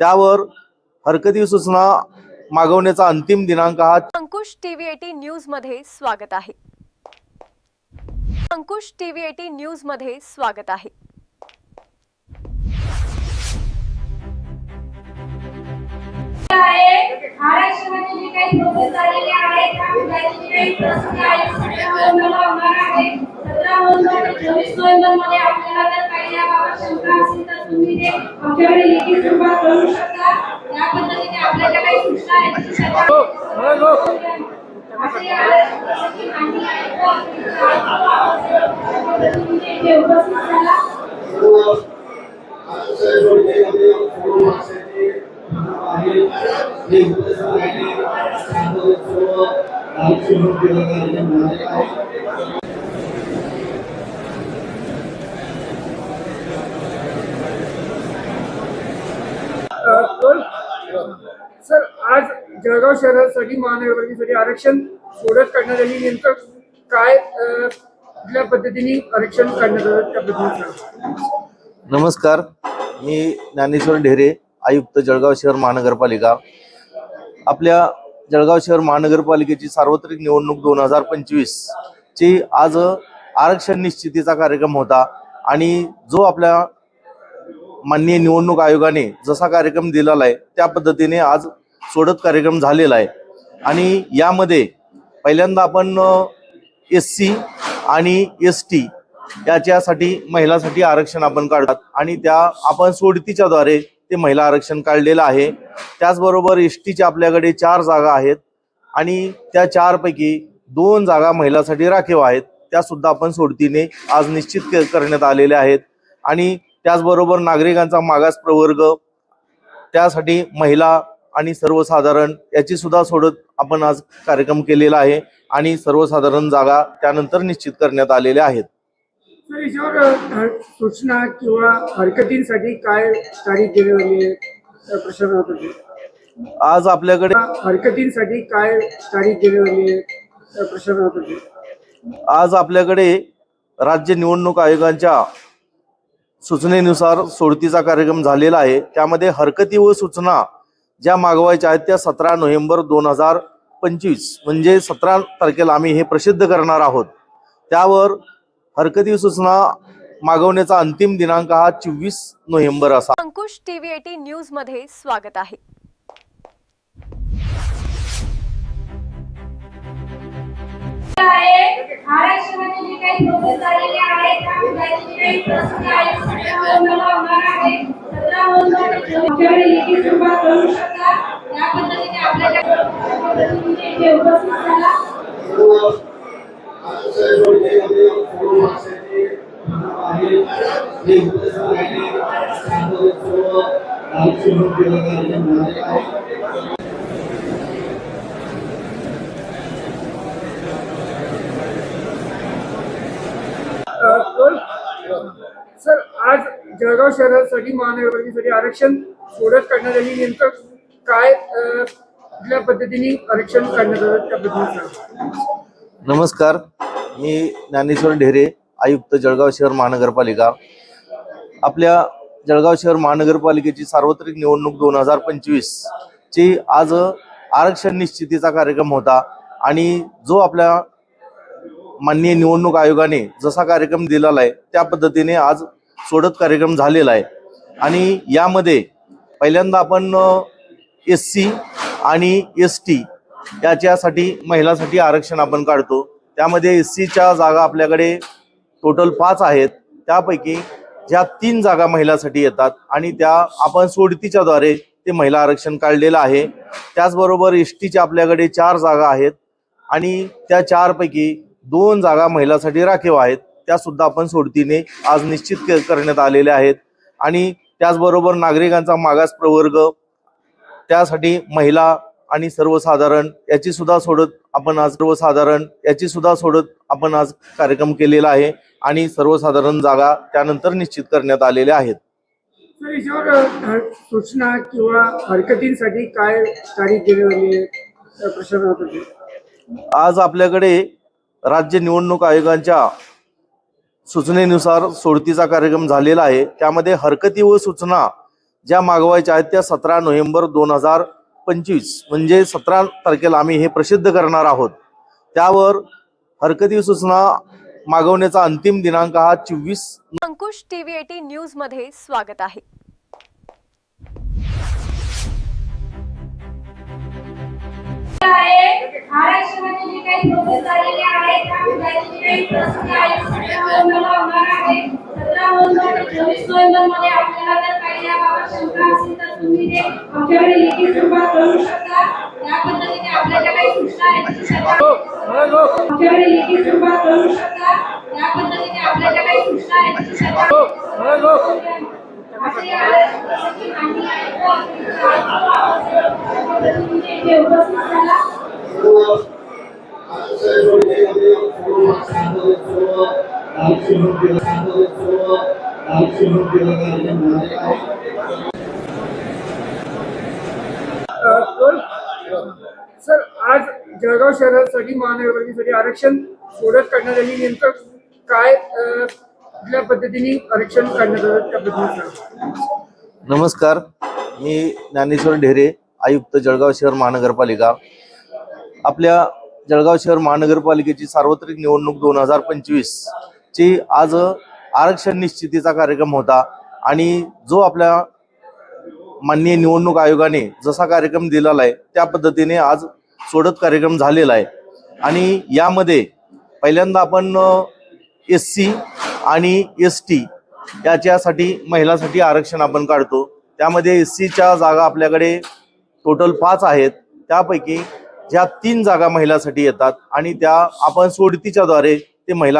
त्यावर हरकती सूचना मागवण्याचा अंतिम दिनांक हा अंकुश टीव्ही एटी न्यूजमध्ये स्वागत आहे. अंकुश टीव्ही एटी न्यूजमध्ये स्वागत आहे. आहे आरक्षणाचे जे काही प्रोसेस झालेले आहेत. त्या त्याची काही प्रसिद्धी आहे सतरा नोव्हेंबरला होणार आहे सतरा नोव्हेंबर ते चोवीस नोव्हेंबरमध्ये आपल्याला जर काही याबाबत शंका असेल तर तुम्ही ते आमच्याकडे लिखित स्वरूपात कळवू शकता या पद्धतीने आपल्या ज्या काही सूचना आहेत ती सर्व- असे आरक्षणाची माहिती आहे तर तुम्ही इथे उपस्थित झाला दोन सर आज जळगाव शहरासाठी महानगरपालिकेसाठी आरक्षण सोडत काढण्यात आली नेमकं काय कुठल्या पद्धतीने आरक्षण काढण्यात आलं त्याबद्दल सांगा. नमस्कार मी ज्ञानेश्वर ढेरे आयुक्त जळगाव शहर महानगरपालिका आपल्या जळगाव शहर महानगरपालिकेची सार्वत्रिक निवडणूक दोन हजार पंचवीस ची आज आरक्षण निश्चितीचा कार्यक्रम होता आणि जो आपल्या माननीय निवडणूक आयोगाने जसा कार्यक्रम दिलेला आहे त्या पद्धतीने आज सोडत कार्यक्रम झालेला आहे. आणि यामध्ये पहिल्यांदा आपण एस सी आणि एस टी याच्यासाठी महिलांसाठी आरक्षण आपण काढतात. आणि त्या आपण सोडतीच्याद्वारे ते महिला आरक्षण काढलेलं आहे. त्याचबरोबर एस टीच्या आपल्याकडे चार जागा आहेत. आणि त्या चारपैकी दोन जागा महिलांसाठी राखीव आहेत. त्या सुद्धा आपण सोडतीने आज निश्चित करण्यात आलेल्या आहेत. आणि त्याचबरोबर नागरिकांचा मागास प्रवर्ग त्यासाठी महिला आणि सर्वसाधारण याची सुद्धा सोडत आपण आज कार्यक्रम केलेला आहे आणि सर्वसाधारण जागा त्यानंतर निश्चित करण्यात आलेल्या आहेत. याच्यावर सूचना किंवा हरकतींसाठी काय तारीख आहे आज आपल्याकडे हरकतींसाठी काय तारीख आली आहे आज आपल्याकडे राज्य निवडणूक आयोगाच्या सूचनेनुसार सोडतीचा कार्यक्रम झालेला आहे. त्यामध्ये हरकती व सूचना ज्या मागवायच्या आहेत त्या सतरा नोव्हेंबर दोन हजार पंचवीस म्हणजे सतरा तारखेला आम्ही हे प्रसिद्ध करणार आहोत. त्यावर हरकती सूचना मागवण्याचा अंतिम दिनांक हा चोवीस नोव्हेंबर असा. अंकुश टीव्ही एटी न्यूजमध्ये स्वागत आहे. आहे आरक्षणाचे जे काही प्रोसेस झालेले आहेत त्या त्याची काही प्रसिद्धी आहे सतरा नोव्हेंबरला होणार आहे सतरा नोव्हेंबर ते चोवीस आमच्याकडे लिखित स्वरूपात कळवू शकता या पद्धतीने आपल्या ज्या तुम्ही इथे उपस्थित झाला अं, दोन सर आज जळगाव शहरासाठी महानगरपालिकेसाठी आरक्षण सोडत काढण्यात आली नेमकं काय कुठल्या पद्धतीने आरक्षण काढण्यात आलं त्याबद्दल सांगा. नमस्कार मी ज्ञानेश्वर ढेरे आयुक्त जळगाव शहर महानगरपालिका आपल्या जळगाव शहर महानगरपालिकेची सार्वत्रिक निवडणूक दोन हजार पंचवीस ची आज आरक्षण निश्चितीचा कार्यक्रम होता आणि जो आपल्या माननीय निवडणूक आयोगाने जसा कार्यक्रम दिलेला आहे त्या पद्धतीने आज सोडत कार्यक्रम झालेला आहे. आणि यामध्ये पहिल्यांदा आपण एस सी आणि एस टी याच्यासाठी महिलांसाठी आरक्षण आपण काढतो. त्यामध्ये एस सीच्या जागा आपल्याकडे टोटल पाच आहेत. त्यापैकी ज्या तीन जागा महिलांसाठी येतात आणि त्या आपण सोडतीच्या द्वारे ते महिला आरक्षण काढलेलं आहे. त्याचबरोबर एस टीच्या आपल्याकडे चार जागा आहेत आणि त्या चारपैकी दोन जागा महिलांसाठी राखीव आहेत. त्या सुद्धा आपण सोडतीने आज निश्चित करण्यात आलेल्या आहेत. आणि त्याचबरोबर नागरिकांचा मागास प्रवर्ग त्यासाठी महिला आणि सर्वसाधारण याची सुद्धा सोडत आपण आज सर्वसाधारण याची सुद्धा सोडत आपण आज कार्यक्रम केलेला आहे आणि सर्वसाधारण जागा त्यानंतर निश्चित करण्यात आलेल्या आहेत. सूचना किंवा हरकतींसाठी काय तारीख आज आपल्याकडे राज्य निवडणूक आयोगाच्या सूचनेनुसार सोडतीचा कार्यक्रम झालेला आहे. त्यामध्ये हरकती व सूचना ज्या मागवायच्या आहेत त्या सतरा नोव्हेंबर दोन हजार पंचवीस म्हणजे सतरा तारखेला आम्ही हे प्रसिद्ध करणार आहोत. त्यावर हरकती सूचना मागवण्याचा अंतिम दिनांक हा चोवीस अंकुश टीव्ही एटी न्यूजमध्ये स्वागत आहे. आहे. आरक्षणाचे जे काही प्रोसेस झालेले काही प्रसिद्धी आहे सतरा नोव्हेंबरला होणार आहे. सतरा नोव्हेंबर ते चोवीस नोव्हेंबरमध्ये आपल्याला जर काही याबाबत शंका असेल तर तुम्ही ते आमच्याकडे लिखित स्वरूपात कळवू शकता. या पद्धतीने आपल्या ज्या काही सूचना आहेत त्याची चर्चा आमच्याकडे लिखित स्वरूपात कळवू शकता. या पद्धतीने आपल्या ज्या काही सूचना आहेत त्याची चर्चा असे आरक्षणाची माहिती आहे इथे उपस्थित झाला अ, कोण? सर आज जळगाव शहरासाठी महानगरपालिकेसाठी आरक्षण सोडत करण्यात आली नेमकं काय अ, कुठल्या पद्धतीने आरक्षण करण्यात आलं नमस्कार. मी ज्ञानेश्वर ढेरे आयुक्त जळगाव शहर महानगरपालिका. आपल्या जळगाव शहर महानगरपालिकेची सार्वत्रिक निवडणूक दोन हजार पंचवीस ची आज आरक्षण निश्चितीचा कार्यक्रम होता आणि जो आपल्या माननीय निवडणूक आयोगाने जसा कार्यक्रम दिलेला आहे त्या पद्धतीने आज सोडत कार्यक्रम झालेला आहे. आणि यामध्ये पहिल्यांदा आपण एस सी आणि एस टी याच्यासाठी महिलांसाठी आरक्षण आपण काढतो. त्यामध्ये एस सीच्या जागा आपल्याकडे टोटल पाच आहेत. त्यापैकी ज्या तीन जागा महिलांसाठी येतात आणि त्या आपण सोडतीच्या द्वारे ते महिला